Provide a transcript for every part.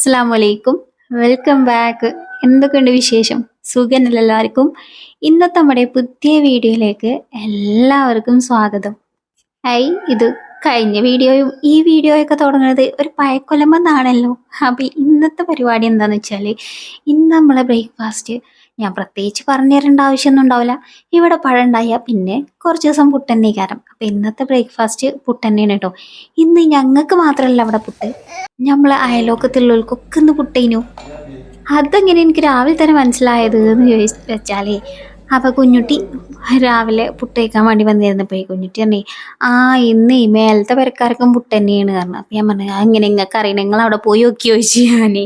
അസ്സാം വലൈക്കും welcome back എന്തൊക്കെയുണ്ട് വിശേഷം? സുഖനല്ല എല്ലാവർക്കും? ഇന്നത്തെ നമ്മുടെ പുതിയ വീഡിയോയിലേക്ക് എല്ലാവർക്കും സ്വാഗതം. ഐ ഇത് കഴിഞ്ഞ വീഡിയോയും ഈ വീഡിയോയൊക്കെ തുടങ്ങുന്നത് ഒരു പഴക്കൊലമെന്നാണല്ലോ. അപ്പം ഇന്നത്തെ പരിപാടി എന്താണെന്ന് വെച്ചാൽ ഇന്ന് നമ്മളെ ബ്രേക്ക്ഫാസ്റ്റ് ഞാൻ പ്രത്യേകിച്ച് പറഞ്ഞു തരേണ്ട ആവശ്യമൊന്നും ഉണ്ടാവില്ല. ഇവിടെ പഴം ഉണ്ടായാൽ പിന്നെ കുറച്ച് ദിവസം പുട്ടന്നെ കാരണം അപ്പം ഇന്നത്തെ ബ്രേക്ക്ഫാസ്റ്റ് പുട്ടന്നെയാണ് കേട്ടോ. ഇന്ന് ഞങ്ങൾക്ക് മാത്രമല്ല അവിടെ പുട്ട്. നമ്മളെ അയലോക്കത്തുള്ളവർക്കൊക്കെ ഇന്ന് പുട്ടേനു. അതെങ്ങനെ എനിക്ക് രാവിലെ തന്നെ മനസ്സിലായത് എന്ന് ചോദിച്ചു വെച്ചാലേ അപ്പൊ കുഞ്ഞുട്ടി രാവിലെ പുട്ടേക്കാൻ കഴിക്കാൻ വേണ്ടി വന്നിരുന്നപ്പോഴേ കുഞ്ഞുട്ടി പറഞ്ഞേ ആ ഇന്ന് ഈ മേലത്തെ പെരക്കാർക്കും പുട്ട് കാരണം അപ്പൊ ഞാൻ പറഞ്ഞു അങ്ങനെ നിങ്ങൾക്ക് അറിയണം നിങ്ങൾ അവിടെ പോയി നോക്കി ചോദിച്ചു ഞാനേ.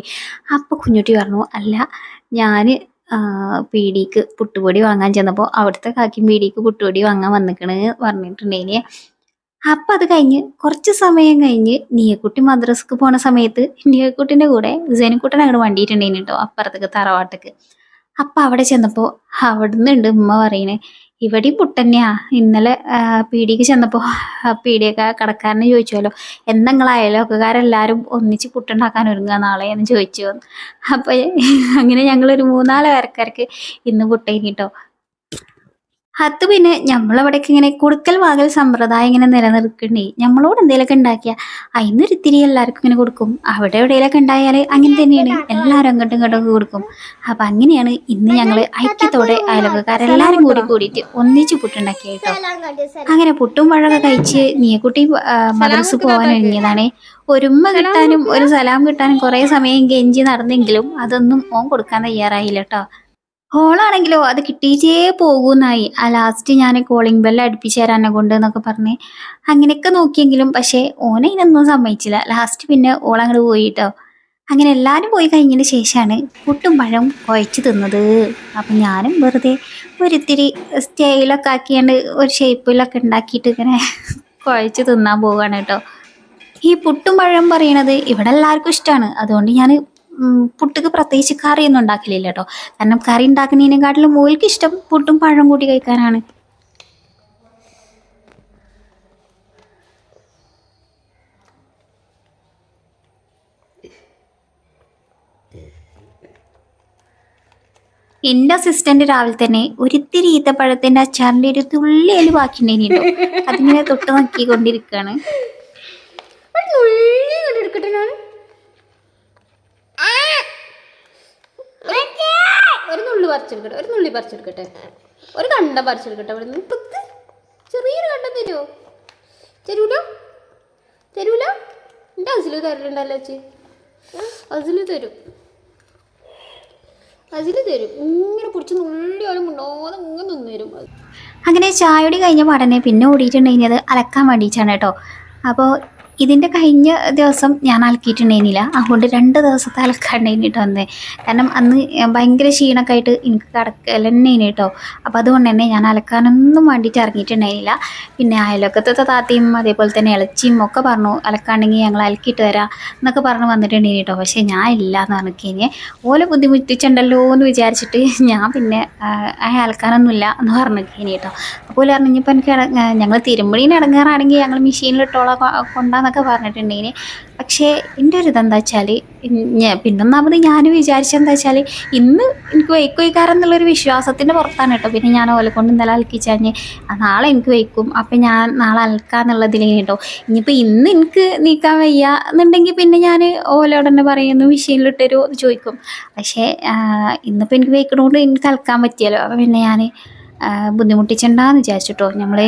അപ്പൊ കുഞ്ഞുട്ടി പറഞ്ഞു അല്ല ആ, പീടിക്ക് പുട്ടുപൊടി വാങ്ങാൻ ചെന്നപ്പോൾ അവിടുത്തെ കാക്കി പീടിക്ക് പുട്ടുപൊടി വാങ്ങാൻ വന്നിക്കണ് പറഞ്ഞിട്ടുണ്ടേനെ. അപ്പൊ അത് കഴിഞ്ഞ് കുറച്ച് സമയം കഴിഞ്ഞ് നീയക്കുട്ടി മദ്രസക്ക് പോണ സമയത്ത് നീയക്കുട്ടിന്റെ കൂടെ സേനക്കുട്ടൻ അങ്ങോട്ട് വണ്ടിയിട്ടുണ്ടേനെ കേട്ടോ അപ്പുറത്തേക്ക് തറവാട്ടക്ക്. അപ്പൊ അവിടെ ചെന്നപ്പോ അവിടുന്ന് ഉണ്ട് ഉമ്മ പറയണേ ഇവിടെയും പുട്ടന്നെയാ ഇന്നലെ പീടിക്ക് ചെന്നപ്പോ ആ പീടിയൊക്കെ കടക്കാരനെ ചോദിച്ചുവല്ലോ എന്താ നിങ്ങൾ അയലോക്കക്കാരെല്ലാരും ഒന്നിച്ച് പുട്ടുണ്ടാക്കാൻ ഒരുങ്ങുക നാളെ? എന്ന് ചോദിച്ചു. അപ്പൊ അങ്ങനെ ഞങ്ങളൊരു മൂന്നാൽ പേരക്കാർക്ക് ഇന്ന് പുട്ടേനി കേട്ടോ അത് പിന്നെ നമ്മളവിടേക്ക് ഇങ്ങനെ കൊടുക്കൽ വാകൽ സമ്പ്രദായം ഇങ്ങനെ നിലനിൽക്കണ്ടേ നമ്മളോട് എന്തെങ്കിലുമൊക്കെ ഉണ്ടാക്കിയ അതിനൊരു ഇത്തിരി എല്ലാവർക്കും ഇങ്ങനെ കൊടുക്കും. അവിടെ എവിടെയെങ്കിലൊക്കെ ഉണ്ടായാൽ അങ്ങനെ തന്നെയാണ്. എല്ലാവരും അങ്ങോട്ടും ഇങ്ങോട്ടും ഒക്കെ കൊടുക്കും. അപ്പൊ അങ്ങനെയാണ് ഇന്ന് ഞങ്ങൾ ഐക്യത്തോടെ അയലക്കാരെല്ലാരും കൂടി കൂടിയിട്ട് ഒന്നിച്ച് പുട്ടുണ്ടാക്കിയ കേട്ടോ. അങ്ങനെ പുട്ടും പഴമൊക്കെ കഴിച്ച് നീയക്കുട്ടി മദ്രസ പോകാൻ ഒരുങ്ങിയതാണ്. ഒരുമ കിട്ടാനും ഒരു സലാം കിട്ടാനും കുറെ സമയം ഗെഞ്ചി നടന്നെങ്കിലും അതൊന്നും ഓൻ കൊടുക്കാൻ തയ്യാറായില്ല കേട്ടോ. ഓളാണെങ്കിലോ അത് കിട്ടിയിട്ടേ പോകുന്നായി. ആ ലാസ്റ്റ് ഞാൻ കോളിംഗ് ബെല്ല് അടുപ്പിച്ച് തരാനെ കൊണ്ട് എന്നൊക്കെ പറഞ്ഞ് അങ്ങനെയൊക്കെ നോക്കിയെങ്കിലും പക്ഷേ ഓനെ ഇതൊന്നും സമ്മതിച്ചില്ല. ലാസ്റ്റ് പിന്നെ ഓളങ്ങോട്ട് പോയിട്ടോ. അങ്ങനെ എല്ലാവരും പോയി കഴിഞ്ഞതിന് ശേഷമാണ് പുട്ടും പഴം കുഴച്ച് തിന്നത്. അപ്പം ഞാനും വെറുതെ ഒരിത്തിരി സ്റ്റൈലൊക്കെ ആക്കിയാണ്ട് ഒരു ഷേപ്പിലൊക്കെ ഉണ്ടാക്കിയിട്ട് ഇങ്ങനെ കുഴച്ച് തിന്നാൻ പോവുകയാണ് കേട്ടോ. ഈ പുട്ടും പഴം പറയണത് ഇവിടെ എല്ലാവർക്കും ഇഷ്ടമാണ് അതുകൊണ്ട് ഞാൻ പുട്ടുക്ക് പ്രത്യേകിച്ച് കറിയൊന്നും ഉണ്ടാക്കലില്ല കേട്ടോ കാരണം കറി ഉണ്ടാക്കുന്നതിനെക്കാട്ടിലും മോൾക്ക് ഇഷ്ടം പുട്ടും പഴം കൂടി കഴിക്കാനാണ്. എന്റെ അസിസ്റ്റന്റ് രാവിലെ തന്നെ ഒരിത്തിരി ഈത്തപ്പഴത്തിന്റെ അച്ചാറിന്റെ ഒരു തുള്ളി അതിൽ ബാക്കിയുണ്ടായിരുന്നു അതിങ്ങനെ തൊട്ട് നോക്കിക്കൊണ്ടിരിക്കുകയാണ് ഒരു നുള്ളി ഇങ്ങോട്ട് എടുക്കട്ടെ ഞാൻ ഒരു- ഒരു നുള്ളി പറിച്ചെടുക്കട്ടെ? ഒരു ഒരു കണ്ടം പറിച്ചെടുക്കട്ടെ അവിടെ നിന്ന് ഇപ്പത്ത് ചെറിയൊരു കണ്ടം തരുമോ തരൂല? തരൂല? എന്റെ അസിലു തരലുണ്ടല്ലോ ചേച്ചി അസിലു തരും. അസിൽ തരും. ഇങ്ങനെ പിടിച്ച് നുള്ളി ആലും മുണ്ടാതെ ഇങ്ങനെ നിന്ന് അങ്ങനെ ചായയുടെ കഴിഞ്ഞ പാടനെ പിന്നെ ഓടിയിട്ടുണ്ടെങ്കിൽ അത് അലക്കാൻ വേണ്ടിയിട്ടാണ് കേട്ടോ. അപ്പോൾ ഇതിന്റെ കഴിഞ്ഞ ദിവസം ഞാൻ അലക്കിയിട്ടുണ്ടായിരുന്നില്ല. അതുകൊണ്ട് രണ്ട് ദിവസത്തെ അലക്കാണ്ടായിരുന്നു കേട്ടോ അന്ന്. കാരണം അന്ന് ഭയങ്കര ക്ഷീണമൊക്കെ ആയിട്ട് എനിക്ക് കിടക്കൽ കേട്ടോ. അപ്പോൾ അതുകൊണ്ട് തന്നെ ഞാൻ അലക്കാനൊന്നും വേണ്ടിയിട്ട് ഇറങ്ങിയിട്ടുണ്ടായിരുന്നില്ല. പിന്നെ അയലൊക്കത്തെ താത്തയും അതേപോലെ തന്നെ ഇളച്ചിയും ഒക്കെ പറഞ്ഞു അലക്കാണെങ്കിൽ ഞങ്ങൾ അലക്കിയിട്ട് തരാം എന്നൊക്കെ പറഞ്ഞ് വന്നിട്ടുണ്ടായിരുന്നു കേട്ടോ. പക്ഷേ ഞാൻ ഇല്ല എന്ന് പറഞ്ഞു കഴിഞ്ഞ് ഓലെ ബുദ്ധിമുട്ടിച്ചുണ്ടല്ലോ എന്ന് വിചാരിച്ചിട്ട് ഞാൻ പിന്നെ ആ അലക്കാനൊന്നുമില്ല എന്ന് പറഞ്ഞു കഴിഞ്ഞ് കേട്ടോ അപ്പോൾ പറഞ്ഞു ഇനിയിപ്പോൾ എനിക്ക് ഞങ്ങൾ തിരുമ്പണീന് ഇടങ്ങാറാണെങ്കിൽ ഞങ്ങൾ മെഷീനിലിട്ടോളാം കൊ- കൊണ്ടാന്നൊക്കെ പറഞ്ഞിട്ടുണ്ടെങ്കിൽ പക്ഷേ എന്റെ ഒരു ഇതെന്താ വെച്ചാൽ പിന്നൊന്നാമത് ഞാൻ വിചാരിച്ചെന്താ വെച്ചാൽ ഇന്ന് എനിക്ക് വൈക്ക് വയ്ക്കാറെന്നുള്ളൊരു എന്നുള്ളൊരു വിശ്വാസത്തിന്റെ പുറത്താണ് കേട്ടോ. പിന്നെ ഞാൻ ഓലെ കൊണ്ട് ഇന്നലെ അലക്കിച്ചഞ്ഞ് നാളെ എനിക്ക് വയ്ക്കും അപ്പം ഞാൻ നാളെ അലക്കാന്നുള്ളതിലേ കേട്ടോ. ഇനിയിപ്പോൾ ഇന്ന് എനിക്ക് നീക്കാൻ വയ്യ എന്നുണ്ടെങ്കിൽ പിന്നെ ഞാൻ ഓലോട് തന്നെ പറയുന്നു മെഷീനിലിട്ടൊരു ചോദിക്കും. പക്ഷേ ഇന്നിപ്പോൾ എനിക്ക് വയ്ക്കണോണ്ട് എനിക്ക് അലക്കാൻ പറ്റിയല്ലോ. അപ്പം പിന്നെ ഞാൻ ബുദ്ധിമുട്ടിച്ചണ്ടെന്ന് വിചാരിച്ചിട്ടോ. നമ്മൾ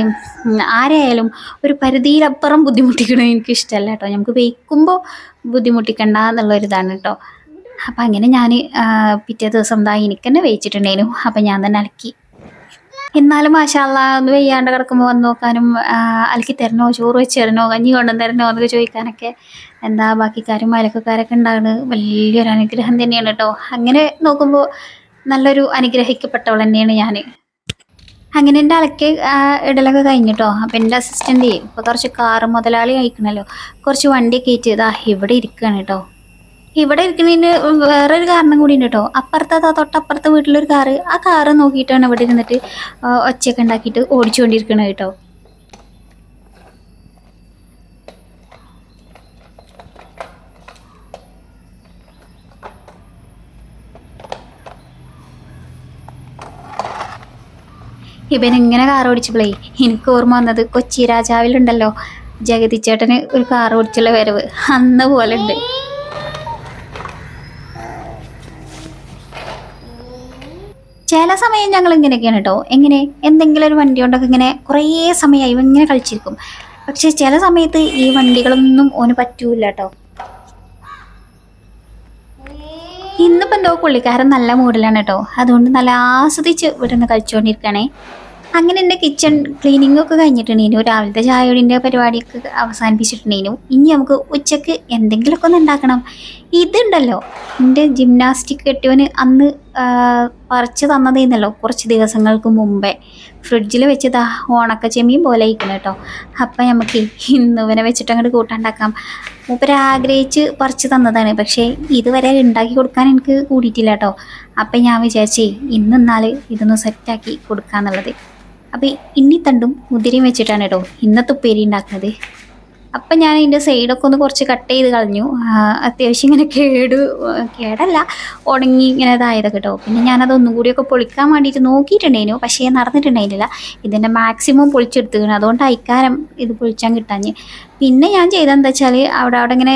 ആരെയായാലും ഒരു പരിധിയിലപ്പുറം ബുദ്ധിമുട്ടിക്കണത് എനിക്ക് ഇഷ്ടമല്ല കേട്ടോ. നമുക്ക് വയ്ക്കുമ്പോൾ ബുദ്ധിമുട്ടിക്കണ്ട എന്നുള്ളൊരിതാണ് കേട്ടോ. അപ്പം അങ്ങനെ ഞാൻ പിറ്റേ ദിവസം ദാ എനിക്ക് തന്നെ വേവിച്ചിട്ടുണ്ടായിരുന്നു അപ്പം ഞാൻ തന്നെ അലക്കി. എന്നാലും മാഷാല്ല ഒന്ന് വെയ്യാണ്ട് കിടക്കുമ്പോൾ വന്ന് നോക്കാനും അലക്കി തരണോ ചോറ് വെച്ച് തരണോ കഞ്ഞി കൊണ്ടുവന്ന് തരണോ എന്നൊക്കെ ചോദിക്കാനൊക്കെ എന്താ ബാക്കിക്കാരും അലക്കക്കാരൊക്കെ ഉണ്ടാകുന്നത് വലിയൊരു അനുഗ്രഹം തന്നെയാണ് കേട്ടോ. അങ്ങനെ നോക്കുമ്പോൾ നല്ലൊരു അനുഗ്രഹിക്കപ്പെട്ടവൾ തന്നെയാണ് ഞാൻ അങ്ങനെ എന്റെ അലക്ക് ഇടലൊക്കെ കഴിഞ്ഞിട്ടോ അപ്പം എന്റെ അസിസ്റ്റന്റ് ഇപ്പോൾ കുറച്ച് കാറ് മുതലാളി അയക്കണല്ലോ. കുറച്ച് വണ്ടി കയറ്റി ഇതാ ഇവിടെ ഇരിക്കുകയാണ് കേട്ടോ ഇവിടെ ഇരിക്കുന്നതിന് വേറൊരു കാരണം കൂടി ഉണ്ട് കേട്ടോ അപ്പുറത്തെ തൊട്ടപ്പുറത്തെ വീട്ടിലൊരു കാറ് ആ കാറ് നോക്കിയിട്ടാണ് ഇവിടെ ഇരുന്നിട്ട് ഒച്ചയൊക്കെ ഉണ്ടാക്കിയിട്ട് ഓടിച്ചുകൊണ്ടിരിക്കണത് കേട്ടോ ഇവൻ ഇങ്ങനെ കാർ ഓടിച്ചപ്പോഴേ എനിക്ക് ഓർമ്മ വന്നത് കൊച്ചി രാജാവിലുണ്ടല്ലോ. ജഗതി ചേട്ടന് ഒരു കാർ ഓടിച്ചുള്ള വരവ് അന്ന് പോലെ ഉണ്ട് ചില സമയം ഞങ്ങൾ ഇങ്ങനെയൊക്കെയാണ് കേട്ടോ. എങ്ങനെ? എന്തെങ്കിലും ഒരു വണ്ടി കൊണ്ടൊക്കെ ഇങ്ങനെ കുറേ സമയമായി ഇവ ഇങ്ങനെ കളിച്ചിരിക്കും. പക്ഷെ ചില സമയത്ത് ഈ വണ്ടികളൊന്നും ഓന് പറ്റൂല കേട്ടോ. ഇന്നിപ്പോ എന്തോ പുള്ളിക്കാരൻ നല്ല മൂഡിലാണ് കേട്ടോ അതുകൊണ്ട് നല്ല ആസ്വദിച്ച് ഇവിടെ നിന്ന് കഴിച്ചുകൊണ്ടിരിക്കണേ അങ്ങനെ എന്റെ കിച്ചൺ ക്ലീനിങ് ഒക്കെ കഴിഞ്ഞിട്ടുണ്ടേനു. രാവിലത്തെ ചായയോടിന്റെ പരിപാടിയൊക്കെ അവസാനിപ്പിച്ചിട്ടുണ്ടേനു. ഇനി നമുക്ക് ഉച്ചയ്ക്ക് എന്തെങ്കിലുമൊക്കെ ഒന്ന് ഉണ്ടാക്കണം. ഇതുണ്ടല്ലോ. എന്റെ ജിംനാസ്റ്റിക് കെട്ടിയവന് അന്ന് പറിച്ച് തന്നതേന്നല്ലോ കുറച്ച് ദിവസങ്ങൾക്ക് മുമ്പേ. ഫ്രിഡ്ജിൽ വെച്ച് ഉണക്ക ചെമ്മീൻ പോലെ ഇരിക്കണം കേട്ടോ അപ്പം നമുക്ക് ഇന്ന് ഇവനെ വെച്ചിട്ട് അങ്ങോട്ട് കൂട്ടാണ്ടാക്കാം മൂപ്പര് ആഗ്രഹിച്ച് പറിച്ച് തന്നതാണ്. പക്ഷേ ഇതുവരെ ഉണ്ടാക്കി കൊടുക്കാൻ എനിക്ക് കൂടിയിട്ടില്ല കേട്ടോ. അപ്പം ഞാൻ വിചാരിച്ചേ ഇന്ന് നാൾ ഇതൊന്ന് സെറ്റാക്കി കൊടുക്കാന്നുള്ളത്. അപ്പം ഇന്നിത്തണ്ടും മുതിരയും വെച്ചിട്ടാണ് കേട്ടോ ഇന്നത്തെ ഉപ്പേരി ഉണ്ടാക്കുന്നത്. അപ്പം ഞാൻ അതിന്റെ സൈഡൊക്കെ ഒന്ന് കുറച്ച് കട്ട് ചെയ്ത് കളഞ്ഞു. അത്യാവശ്യം ഇങ്ങനെ കേട് കേടല്ല ഉണങ്ങി ഇങ്ങനെ ഇതായതൊക്കെ കേട്ടോ പിന്നെ ഞാനത് ഒന്നും കൂടിയൊക്കെ പൊളിക്കാൻ വേണ്ടിയിട്ട് നോക്കിയിട്ടുണ്ടായിരുന്നു. പക്ഷേ നടന്നിട്ടുണ്ടായിരുന്നില്ല. ഇതിന്റെ മാക്സിമം പൊളിച്ചെടുത്തു അതുകൊണ്ട് അയക്കാരം ഇത് പൊളിച്ചാൻ കിട്ടാഞ്ഞ്. പിന്നെ ഞാൻ ചെയ്തതെന്താ വെച്ചാൽ അവിടെ അവിടെ ഇങ്ങനെ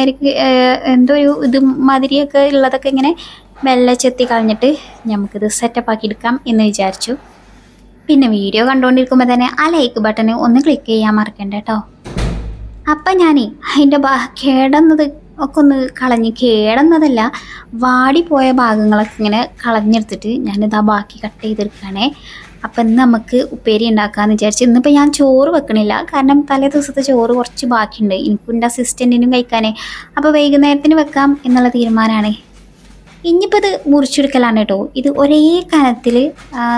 എന്തോ ഒരു ഇത് മാതിരിയൊക്കെ ഉള്ളതൊക്കെ ഇങ്ങനെ മെല്ലെ ചെത്തി കളഞ്ഞിട്ട് നമുക്കിത് സെറ്റപ്പ് ആക്കി എടുക്കാം എന്ന് വിചാരിച്ചു. പിന്നെ വീഡിയോ കണ്ടുകൊണ്ടിരിക്കുമ്പോൾ തന്നെ ആ ലൈക്ക് ബട്ടൺ ഒന്ന് ക്ലിക്ക് ചെയ്യാൻ മറക്കണ്ട കേട്ടോ അപ്പം ഞാനേ അതിന്റെ കേടുന്നത് ഒക്കെ ഒന്ന് കളഞ്ഞ് കേടുന്നതല്ല വാടിപ്പോയ ഭാഗങ്ങളൊക്കെ ഇങ്ങനെ കളഞ്ഞെടുത്തിട്ട് ഞാനിത് ബാക്കി കട്ട് ചെയ്തെടുക്കുകയാണേ അപ്പം ഇന്ന് നമുക്ക് ഉപ്പേരി ഉണ്ടാക്കാമെന്ന് വിചാരിച്ചു ഇന്നിപ്പോൾ ഞാൻ ചോറ് വെക്കണില്ല. കാരണം തലേ ദിവസത്തെ ചോറ് കുറച്ച് ബാക്കിയുണ്ട് എനിക്കും എന്റെ അസിസ്റ്റന്റിനും കഴിക്കാനേ. അപ്പോൾ വൈകുന്നേരത്തിന് വെക്കാം എന്നുള്ള തീരുമാനമാണ് ഇനിയിപ്പോൾ ഇത് മുറിച്ചെടുക്കലാണ് കേട്ടോ ഇത് ഒരേ കനത്തിൽ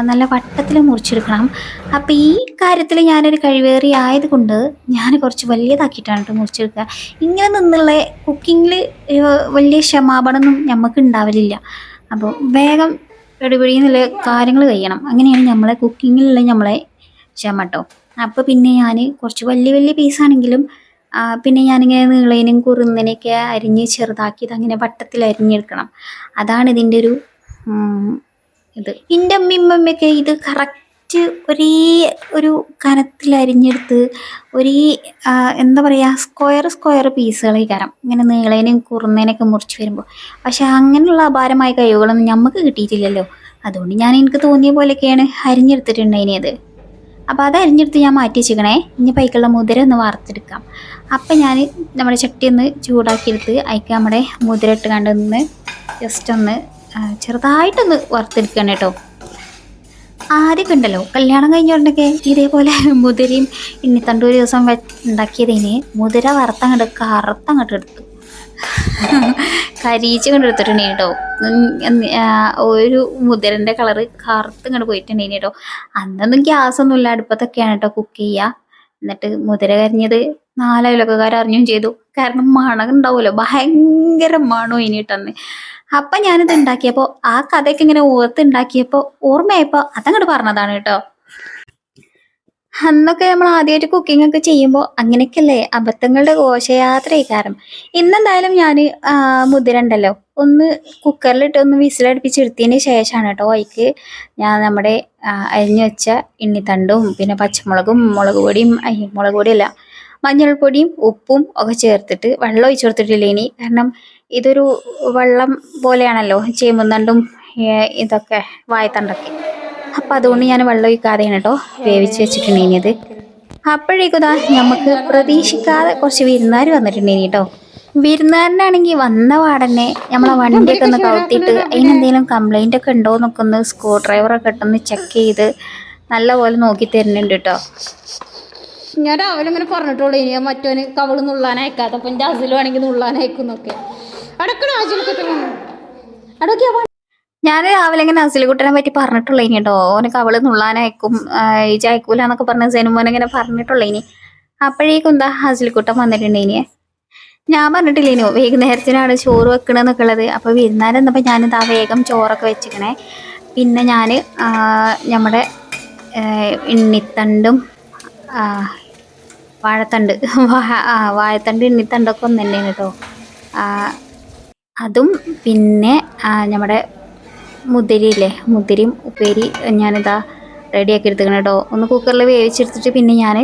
നല്ല വട്ടത്തിൽ മുറിച്ചെടുക്കണം. അപ്പോൾ ഈ കാര്യത്തിൽ ഞാനൊരു കഴിവേറി ആയതുകൊണ്ട് ഞാൻ കുറച്ച് വലിയതാക്കിയിട്ടാണ് കേട്ടോ മുറിച്ചെടുക്കുക. ഇങ്ങനെ നിന്നുള്ള കുക്കിങ്ങിൽ വലിയ ക്ഷമാപണമൊന്നും നമുക്ക് ഉണ്ടാവലില്ല. അപ്പോൾ വേഗം എടുപിടിയെന്നുള്ള കാര്യങ്ങൾ കഴിയണം. അങ്ങനെയാണ് നമ്മളെ കുക്കിങ്ങിലുള്ള നമ്മളെ ക്ഷമ കേട്ടോ അപ്പോൾ പിന്നെ ഞാൻ കുറച്ച് വലിയ വലിയ പീസാണെങ്കിലും പിന്നെ ഞാനിങ്ങനെ നീളേനും കുറുന്നനെയൊക്കെ അരിഞ്ഞ് ചെറുതാക്കി അങ്ങനെ വട്ടത്തിൽ അരിഞ്ഞെടുക്കണം. അതാണ് ഇതിന്റെ ഒരു ഇത്. എന്റെ അമ്മിമ്മമ്മയൊക്കെ ഇത് കറക്റ്റ് ഒരേ ഒരു കനത്തിൽ അരിഞ്ഞെടുത്ത് ഒരേ എന്താ പറയുക സ്ക്വയർ സ്ക്വയർ പീസുകളെ കരം ഇങ്ങനെ നീളേനും കുറുന്നേനൊക്കെ മുറിച്ച് വരുമ്പോൾ. പക്ഷെ അങ്ങനെയുള്ള അപാരമായ കഴിവുകളൊന്നും നമുക്ക് കിട്ടിയിട്ടില്ലല്ലോ. അതുകൊണ്ട് ഞാൻ എനിക്ക് തോന്നിയ പോലെയൊക്കെയാണ് അരിഞ്ഞെടുത്തിട്ടുണ്ടായിനത്. അപ്പോൾ അത് അരിഞ്ഞെടുത്ത് ഞാൻ മാറ്റി വെച്ചിക്കണേ ഇനി പൈക്കുള്ള മുതിര ഒന്ന് വറുത്തെടുക്കാം അപ്പം ഞാൻ നമ്മുടെ ചട്ടി ഒന്ന് ചൂടാക്കിയെടുത്ത് അതിക്ക് നമ്മുടെ മുതിര ഇട്ട് കണ്ടൊന്ന് ജസ്റ്റ് ഒന്ന് ചെറുതായിട്ടൊന്ന് വറുത്തെടുക്കണം കേട്ടോ. ആദ്യമൊക്കെ ഉണ്ടല്ലോ കല്യാണം കഴിഞ്ഞുകൊണ്ടൊക്കെ ഇതേപോലെ മുതിരയും ഒരു ദിവസം ഉണ്ടാക്കിയതിന് മുതിര വറുത്തങ്ങോട്ട് കറുത്തങ്ങോട്ട് എടുത്തു. കരിയിച്ച് കൊണ്ട് കേട്ടോ ഒരു മുതിരന്റെ കളറ് കറുത്ത് ഇങ്ങോട്ട് പോയിട്ടുണ്ടെങ്കിൽ കേട്ടോ അന്നൊന്നും ഗ്യാസൊന്നും ഇല്ല അടുപ്പത്തൊക്കെയാണ് കേട്ടോ കുക്ക് ചെയ്യുക എന്നിട്ട് മുതിര കരിഞ്ഞത് നാലയലൊക്കെക്കാർ അറിഞ്ഞും ചെയ്തു. കാരണം മണം ഉണ്ടാവുമല്ലോ ഭയങ്കര മണം ഇനിയിട്ടന്ന് അപ്പം ഞാനിത് ഉണ്ടാക്കിയപ്പോൾ ആ കഥയൊക്കെ ഇങ്ങനെ ഓർത്ത് ഉണ്ടാക്കിയപ്പോൾ ഓർമ്മയായപ്പോൾ അതങ്ങോട്ട് പറഞ്ഞതാണ് കേട്ടോ അന്നൊക്കെ നമ്മൾ ആദ്യമായിട്ട് കുക്കിംഗ് ഒക്കെ ചെയ്യുമ്പോൾ അങ്ങനെയൊക്കെയല്ലേ അബദ്ധങ്ങളുടെ ഘോഷയാത്രയായി കാരണം. ഇന്നെന്തായാലും ഞാൻ മുതിര ഉണ്ടല്ലോ ഒന്ന് കുക്കറിലിട്ട് ഒന്ന് വിസിലടുപ്പിച്ചെടുത്തതിന് ശേഷമാണ് കേട്ടോ അതിക്ക് ഞാൻ നമ്മുടെ അരിഞ്ഞു വെച്ച ഇണ്ണിത്തണ്ടും പിന്നെ പച്ചമുളകും മുളക് പൊടിയും മുളക് പൊടിയല്ല മഞ്ഞൾപ്പൊടിയും ഉപ്പും ഒക്കെ ചേർത്തിട്ട് വെള്ളം ഒഴിച്ചു കൊടുത്തിട്ടില്ല ഇനി? കാരണം ഇതൊരു വെള്ളം പോലെയാണല്ലോ ചേമ്പുന്തണ്ടും ഇതൊക്കെ വായത്തണ്ടൊക്കെ അപ്പം അതുകൊണ്ട് ഞാൻ വെള്ളം ഒഴിക്കാതെയാണ് കേട്ടോ വേവിച്ച് വെച്ചിട്ടുണ്ടേനിയത് അപ്പോഴേക്കും നമുക്ക് പ്രതീക്ഷിക്കാതെ കുറച്ച് വിരുന്നുകാർ വന്നിട്ടുണ്ടേനി കേട്ടോ. വിരുന്നുകാരനാണെങ്കിൽ വന്ന പാടന്നെ നമ്മളെ വണ്ടിയൊക്കെ ഒന്ന് കവുത്തിയിട്ട് അതിനെന്തെങ്കിലും കംപ്ലൈന്റ് ഒക്കെ ഉണ്ടോ എന്നൊക്കെ ഒന്ന് സ്ക്രൂ ഡ്രൈവറൊക്കെ ഇട്ടൊന്ന് ചെക്ക് ചെയ്ത് നല്ലപോലെ നോക്കി തരുന്നുണ്ട് കേട്ടോ. ഞാൻ രാവിലെ ഇങ്ങനെ പറഞ്ഞിട്ടുള്ളൂ ഇനി മറ്റോന് കവൾ നുള്ളാനയക്കാത്ത അപ്പം എന്റെ അസിലുവാണെങ്കിൽ നുള്ളാനയക്കുന്നൊക്കെ അടക്കണോ അടക്കിയാ ഞാൻ രാവിലെ ഇങ്ങനെ അസിലിക്കുട്ടനെ പറ്റി പറഞ്ഞിട്ടുള്ള ഇനി കേട്ടോ ഓനക്ക് അവൾ നുള്ളാനയക്കും ചയക്കൂല എന്നൊക്കെ പറഞ്ഞ സേനുമോൻ ഇങ്ങനെ പറഞ്ഞിട്ടുള്ളൂ ഇനി അപ്പോഴേക്കും എന്താ അസിലിക്കുട്ടൻ വന്നിട്ടുണ്ട് ഇനിയെ ഞാൻ പറഞ്ഞിട്ടില്ല ഇനി വൈകുന്നേരത്തിനാണ് ചോറ് വെക്കണമെന്നൊക്കെ ഉള്ളത്. അപ്പോൾ ഞാൻ ഞാനിതാ വേഗം ചോറൊക്കെ വെച്ചിക്കണേ. പിന്നെ ഞാൻ നമ്മുടെ എണ്ണിത്തണ്ടും വാഴത്തണ്ട് വാഴത്തണ്ട് എണ്ണിത്തണ്ടൊക്കെ ഒന്ന് തന്നെയാണ് കേട്ടോ അതും പിന്നെ നമ്മുടെ മുതിരയില്ലേ മുതിരിയും ഉപ്പേരി ഞാനിതാ റെഡിയാക്കി എടുത്തു കേട്ടോ. ഒന്ന് കുക്കറിൽ വേവിച്ചെടുത്തിട്ട് പിന്നെ ഞാൻ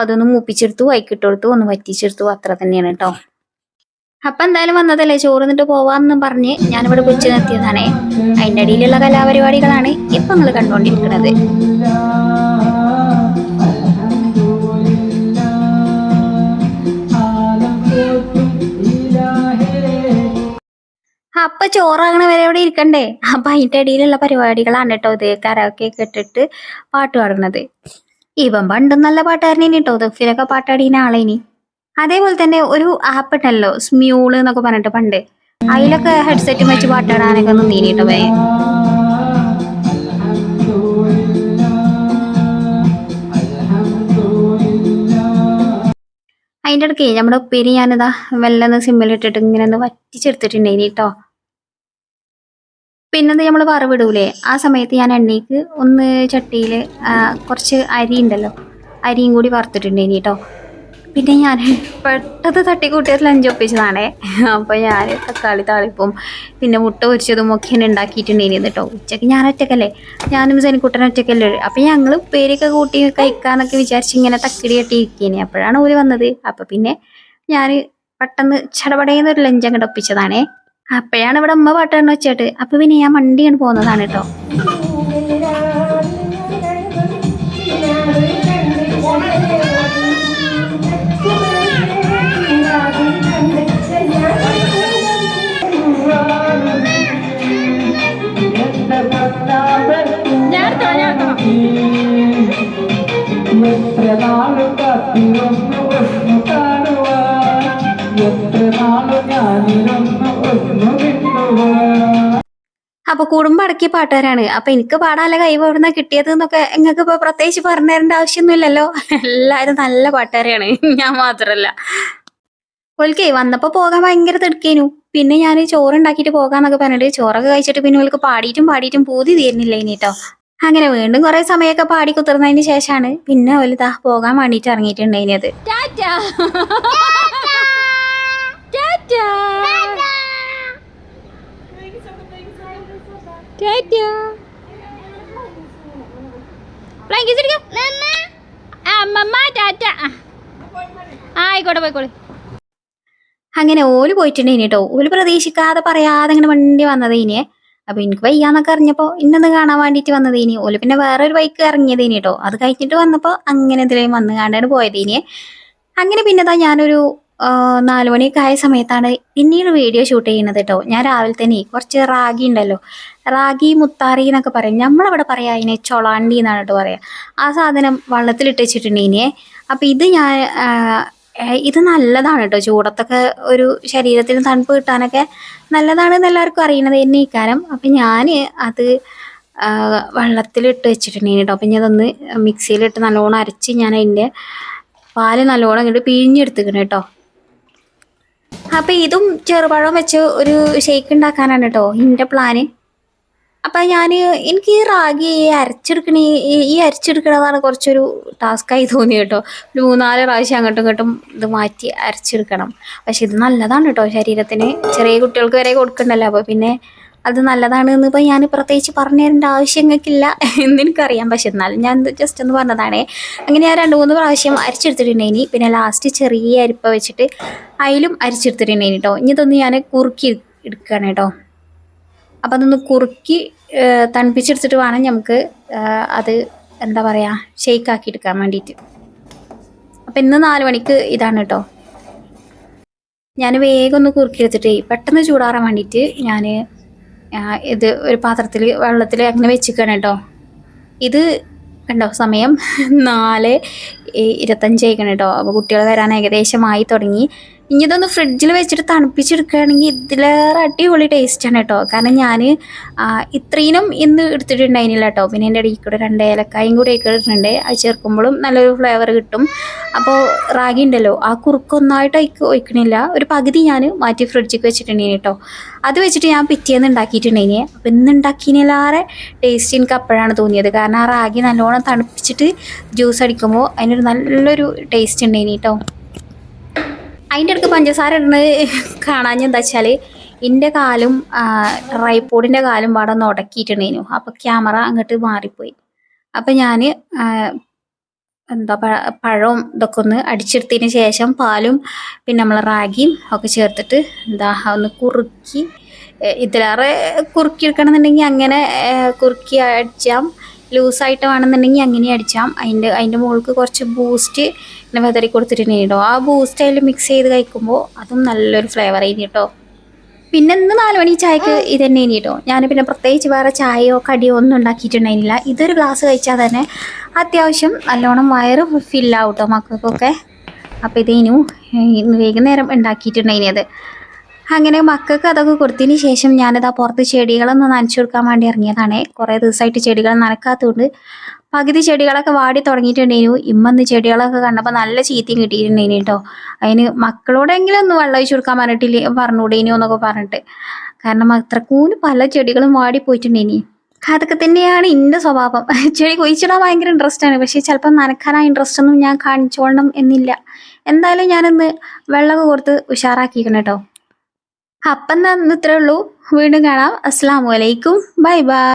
അതൊന്ന് മൂപ്പിച്ചെടുത്തു കൊടുത്തു ഒന്ന് വറ്റിച്ചെടുത്തു. അത്ര തന്നെയാണ് കേട്ടോ. അപ്പൊ എന്തായാലും വന്നതല്ലേ? ചോറ് എന്നിട്ട് പോവാന്ന് പറഞ്ഞ് ഞാനിവിടെ പിടിച്ചു നിർത്തിയതാണേ. അതിന്റെ അടിയിലുള്ള കലാപരിപാടികളാണ് ഇപ്പൊ നിങ്ങൾ കണ്ടുകൊണ്ടിരിക്കുന്നത് അപ്പൊ ചോറാകണ വരെ ഇവിടെ ഇരിക്കണ്ടേ? അപ്പൊ അതിന്റെ ഇടയിലുള്ള പരിപാടികളാണ് കേട്ടോ ഇത്. കരോക്കെ കെട്ടിട്ട് പാട്ട് പാടുന്നത്. ഇവൻ പണ്ടും നല്ല പാട്ടുകാരനെ കേട്ടോ. ദഫിലൊക്കെ ആളെ ഇനി. അതേപോലെ തന്നെ ഒരു ആപ്പ് ഉണ്ടല്ലോ. സ്മ്യൂൾ എന്നൊക്കെ പറഞ്ഞിട്ട് പണ്ട്. അതിലൊക്കെ ഹെഡ്സെറ്റ് വെച്ച് പാട്ടാടാനൊക്കെ ഒന്ന് കേട്ടോ വേ. അതിന്റെ ഇടയ്ക്ക് നമ്മുടെ ഉപ്പേരി ഞാനിതാ വെള്ളം സിമ്മിലിട്ടിട്ട് ഇങ്ങനെ ഒന്ന് വറ്റിച്ചെടുത്തിട്ടുണ്ടായിരുന്നു കേട്ടോ. പിന്നെന്ത് നമ്മൾ വറവിടൂലേ? ആ സമയത്ത് ഞാൻ എണ്ണയ്ക്ക് ഒന്ന് ചട്ടിയിൽ കുറച്ച് അരി ഉണ്ടല്ലോ അരിയും കൂടി വറുത്തിട്ടുണ്ടേനി കേട്ടോ പിന്നെ ഞാൻ പെട്ടെന്ന് തട്ടിക്കൂട്ടിയത് ലഞ്ച് ഒപ്പിച്ചതാണേ. അപ്പോൾ ഞാൻ തക്കാളി താളിപ്പും പിന്നെ മുട്ട പൊരിച്ചതും ഒക്കെ ഞാൻ ഉണ്ടാക്കിയിട്ടുണ്ടേനി കേട്ടോ ഉച്ചയ്ക്ക് ഞാൻ ഒറ്റക്കല്ലേ? ഞാനും സനിക്കുട്ടൻ ഒറ്റക്കല്ലേ? അപ്പം ഞങ്ങൾ ഉപ്പേരിയൊക്കെ കൂട്ടി കഴിക്കാന്നൊക്കെ വിചാരിച്ച് ഇങ്ങനെ തക്കിടി കെട്ടി അപ്പോഴാണ് ഓര് വന്നത്. അപ്പം പിന്നെ ഞാൻ പെട്ടെന്ന് ചടപടയുന്ന ഒരു ലഞ്ച് അങ്ങോട്ട് ഒപ്പിച്ചതാണേ. അപ്പോഴാണ് ഇവിടെ ഉമ്മ പാട്ടാണ് വെച്ചിട്ട് അപ്പൊ പിന്നെ ഞാൻ വണ്ടിയാണ് പോകുന്നതാണ് കേട്ടോ ഞാൻ ഞാൻ അപ്പൊ കുടുംബം അടക്കിയ പാട്ടുകാരാണ്. അപ്പൊ എനിക്ക് പാടാനുള്ള കഴിവ് എവിടുന്ന കിട്ടിയത് എന്നൊക്കെ നിങ്ങൾക്ക് ഇപ്പൊ പ്രത്യേകിച്ച് പറഞ്ഞു തരേണ്ട ആവശ്യമൊന്നുമില്ലല്ലോ? എല്ലാരും നല്ല പാട്ടുകാരാണ്. ഞാൻ മാത്രല്ല. ഓൽക്കേ വന്നപ്പോ പോകാൻ ഭയങ്കര തിടുക്കേനു. പിന്നെ ഞാൻ ചോറ് ഉണ്ടാക്കിയിട്ട് പോകാന്നൊക്കെ പറഞ്ഞിട്ട് ചോറൊക്കെ കഴിച്ചിട്ട് പിന്നെ ഓൾക്ക് പാടിയിട്ടും പാടിയിട്ടും പൂതി തീരുന്നില്ല ഇനി കേട്ടോ അങ്ങനെ വീണ്ടും കുറെ സമയമൊക്കെ പാടി കുത്തിർന്നതിന് ശേഷമാണ് പിന്നെ ദാ പോകാൻ വേണ്ടിയിട്ട് ഇറങ്ങിയിട്ടുണ്ടായിനത്. Tata. Tata. Tata flying kiss എടുക്ക അമ്മമ്മ ടാറ്റ ആയിക്കോട്ടെ പോയിക്കോളെ. അങ്ങനെ ഓൽ പോയിട്ടുണ്ടെങ്കിൽ കേട്ടോ ഓൽ പ്രതീക്ഷിക്കാതെ പറയാതെ ഇങ്ങനെ വണ്ടി വന്നതേനിയെ അപ്പൊ എനിക്ക് വയ്യാന്നൊക്കെ അറിഞ്ഞപ്പോ ഇന്നത് കാണാൻ വേണ്ടിട്ട് വന്നത് വന്നതേനി ഓൽ പിന്നെ വേറൊരു ബൈക്ക് ഇറങ്ങിയതേനി കേട്ടോ അത് കഴിഞ്ഞിട്ട് വന്നപ്പോ അങ്ങനെ എന്തെങ്കിലും വന്ന് കാണാണ്ട് പോയത് ഇനിയെ അങ്ങനെ പിന്നെതാ ഞാനൊരു നാല് മണിയൊക്കെ ആയ സമയത്താണ് പിന്നീട് വീഡിയോ ഷൂട്ട് ചെയ്യുന്നത് കേട്ടോ ഞാൻ രാവിലെ തന്നെ കുറച്ച് റാഗി ഉണ്ടല്ലോ. റാഗി മുത്താറി എന്നൊക്കെ പറയും. നമ്മളവിടെ പറയാ അതിനെ ചൊളാണ്ടി എന്നാണ് കേട്ടോ പറയാ. ആ സാധനം വെള്ളത്തിലിട്ട് വെച്ചിട്ടുണ്ടേനിയെ അപ്പം ഇത് ഞാൻ ഇത് നല്ലതാണ് കേട്ടോ ചൂടത്തൊക്കെ ഒരു ശരീരത്തിന് തണുപ്പ് കിട്ടാനൊക്കെ നല്ലതാണെന്ന് എല്ലാവർക്കും അറിയണത് തന്നെ ഇക്കാരം അപ്പം ഞാൻ അത് വെള്ളത്തിലിട്ട് വെച്ചിട്ടുണ്ടെങ്കിൽ കേട്ടോ അപ്പം ഞാൻ അതൊന്ന് മിക്സിയിലിട്ട് നല്ലോണം അരച്ച് ഞാൻ അതിന്റെ പാൽ നല്ലോണം ഇങ്ങോട്ട് പിഴിഞ്ഞെടുത്തിക്കണം കേട്ടോ അപ്പം ഇതും ചെറുപഴം വെച്ച് ഒരു ഷേക്ക് ഉണ്ടാക്കാനാണ് കേട്ടോ എന്റെ പ്ലാന് അപ്പം ഞാൻ എനിക്ക് ഈ റാഗി അരച്ചെടുക്കണ ഈ- അരച്ചെടുക്കണതാണ് കുറച്ചൊരു ടാസ്ക്കായി തോന്നി കേട്ടോ ഒരു മൂന്നാൽ പ്രാവശ്യം അങ്ങോട്ടും ഇങ്ങോട്ടും ഇത് മാറ്റി അരച്ചെടുക്കണം. പക്ഷെ ഇത് നല്ലതാണ് കേട്ടോ ശരീരത്തിന്. ചെറിയ കുട്ടികൾക്ക് വരെ കൊടുക്കണ്ടല്ലോ. അപ്പോൾ പിന്നെ അത് നല്ലതാണ് എന്ന് ഇപ്പം ഞാൻ പ്രത്യേകിച്ച് പറഞ്ഞു തരേണ്ട ആവശ്യം നിങ്ങൾക്കില്ല എന്ന് എനിക്കറിയാം. പക്ഷെ എന്നാലും ഞാൻ ജസ്റ്റ് ഒന്ന് പറഞ്ഞതാണ്. അങ്ങനെ ഞാൻ രണ്ട് മൂന്ന് പ്രാവശ്യം ഇനി പിന്നെ ലാസ്റ്റ് ചെറിയ അരിപ്പ വെച്ചിട്ട് അതിലും അരിച്ചെടുത്തിട്ടുണ്ടായിനി കേട്ടോ ഇനി ഞാൻ കുറുക്കി എടുക്കുകയാണ് കേട്ടോ അപ്പം അതൊന്ന് കുറുക്കി തണുപ്പിച്ചെടുത്തിട്ട് വേണം നമുക്ക് അത് എന്താ പറയുക ഷെയ്ക്ക് ആക്കി എടുക്കാൻ വേണ്ടിയിട്ട് അപ്പം ഇന്ന് നാല് മണിക്ക് ഇതാണ് കേട്ടോ ഞാൻ വേഗം ഒന്ന് കുറുക്കി എടുത്തിട്ട് പെട്ടെന്ന് ചൂടാറാൻ വേണ്ടിയിട്ട് ഞാൻ ഇത് ഒരു പാത്രത്തിൽ വെള്ളത്തിൽ അങ്ങനെ വെച്ചിരിക്കണം കേട്ടോ. ഇത് കണ്ടോ സമയം നാല് ഇരുപത്തഞ്ച് ആയിക്കണം കേട്ടോ. അപ്പോൾ കുട്ടികൾ വരാൻ ഏകദേശമായി തുടങ്ങി. ഇനി ഇതൊന്ന് ഫ്രിഡ്ജിൽ വെച്ചിട്ട് തണുപ്പിച്ചെടുക്കുകയാണെങ്കിൽ ഇതിലേറെ അടിപൊളി ടേസ്റ്റാണ് കേട്ടോ. കാരണം ഞാൻ ഇത്രയും ഇന്ന് എടുത്തിട്ടുണ്ടായിരുന്നില്ല കേട്ടോ. പിന്നെ എന്റെ ഇടയിൽ കൂടെ രണ്ട് ഏലക്കായും കൂടി ഇട്ടിട്ടുണ്ട്. അത് ചേർക്കുമ്പോഴും നല്ലൊരു ഫ്ലേവർ കിട്ടും. അപ്പോൾ റാഗി ഉണ്ടല്ലോ ആ കുറുക്ക് ഒന്നായിട്ട് അതിക്ക് ഒഴിക്കണില്ല. ഒരു പകുതി ഞാൻ മാറ്റി ഫ്രിഡ്ജിൽ വെച്ചിട്ടുണ്ടായിരുന്നു കേട്ടോ. അത് വെച്ചിട്ട് ഞാൻ പിറ്റേന്ന് ഉണ്ടാക്കിയിട്ടുണ്ടായിനി. അപ്പം ഇന്ന് ഉണ്ടാക്കിയതിലേറെ ടേസ്റ്റ് എനിക്ക് അപ്പോഴാണ് തോന്നിയത്. കാരണം ആ റാഗി നല്ലോണം തണുപ്പിച്ചിട്ട് ജ്യൂസ് അടിക്കുമ്പോൾ അതിനൊരു നല്ലൊരു ടേസ്റ്റ് ഉണ്ടായിനി കേട്ടോ. അതിന്റെ അടുത്ത് പഞ്ചസാര ഇടുന്നത് കാണാൻ എന്താ വെച്ചാൽ എന്റെ കാലും റൈപ്പോഡിന്റെ കാലും പാടെ ഒന്ന് ഉടക്കിയിട്ടുണ്ടായിരുന്നു അപ്പോൾ ക്യാമറ അങ്ങോട്ട് മാറിപ്പോയി. അപ്പം ഞാൻ എന്താ പഴ പഴവും ഇതൊക്കെ ഒന്ന് അടിച്ചെടുത്തതിന് ശേഷം പാലും പിന്നെ നമ്മൾ റാഗിയും ഒക്കെ ചേർത്തിട്ട് എന്താ ഒന്ന് കുറുക്കി ഇതിലേറെ കുറുക്കി എടുക്കണമെന്നുണ്ടെങ്കിൽ അങ്ങനെ കുറുക്കി അടിച്ചാം. ലൂസായിട്ട് വേണമെന്നുണ്ടെങ്കിൽ അങ്ങനെ അടിച്ചാം. അതിന്റെ അതിന്റെ മുകൾക്ക് കുറച്ച് ബൂസ്റ്റ് പിന്നെ വെതറി കൊടുത്തിട്ട് കേട്ടോ ആ ബൂസ്റ്റ് അതിൽ മിക്സ് ചെയ്ത് കഴിക്കുമ്പോൾ അതും നല്ലൊരു ഫ്ലേവർ ആയിരുന്നു കേട്ടോ പിന്നെ ഇന്ന് നാല് മണി ചായക്ക് ഇത് തന്നെ ഇനി കേട്ടോ ഞാൻ പിന്നെ പ്രത്യേകിച്ച് വേറെ ചായയോ കടിയോ ഒന്നും ഉണ്ടാക്കിയിട്ടുണ്ടായിരുന്നില്ല. ഇതൊരു ഗ്ലാസ് കഴിച്ചാൽ തന്നെ അത്യാവശ്യം നല്ലോണം വയറ് ഫില്ലാവും കേട്ടോ മക്കൾക്കൊക്കെ. അപ്പോൾ ഇതിനു ഇന്ന് വൈകുന്നേരം ഉണ്ടാക്കിയിട്ടുണ്ടായിനി അത്. അങ്ങനെ മക്കൾക്ക് അതൊക്കെ കൊടുത്തതിന് ശേഷം ഞാനിതാ പുറത്ത് ചെടികളൊന്ന് നനച്ചു കൊടുക്കാൻ വേണ്ടി ഇറങ്ങിയതാണ്. കുറേ ദിവസമായിട്ട് ചെടികൾ നനക്കാത്തതുകൊണ്ട് പകുതി ചെടികളൊക്കെ വാടി തുടങ്ങിയിട്ടുണ്ടായിരുന്നു. ഇമ്മന്ന് ചെടികളൊക്കെ കണ്ടപ്പോൾ നല്ല ചീത്തയും കിട്ടിയിട്ടുണ്ടായിരുന്നു കേട്ടോ. അതിന് മക്കളോടെങ്കിലും ഒന്ന് വെള്ളം ഒഴിച്ചു കൊടുക്കാൻ പറഞ്ഞിട്ടില്ല പറഞ്ഞുകൂടേനു എന്നൊക്കെ പറഞ്ഞിട്ട്. കാരണം അത്രക്കൂന് പല ചെടികളും വാടി പോയിട്ടുണ്ടേനി അതൊക്കെ തന്നെയാണ് എന്റെ സ്വഭാവം. ചെടി കുഴിച്ചിടാൻ ഭയങ്കര ഇൻട്രസ്റ്റ് ആണ്. പക്ഷേ ചിലപ്പോൾ നനക്കാൻ ആ ഇൻട്രസ്റ്റ് ഒന്നും ഞാൻ കാണിച്ചോളണം എന്നില്ല. എന്തായാലും ഞാനിന്ന് വെള്ളമൊക്കെ കൊടുത്ത് ഉഷാറാക്കിയിരിക്കണം കേട്ടോ. അപ്പം ഇത്രേ ഉള്ളൂ. വീണ്ടും കാണാം. അസ്സാം വലൈക്കും ബൈ ബൈ.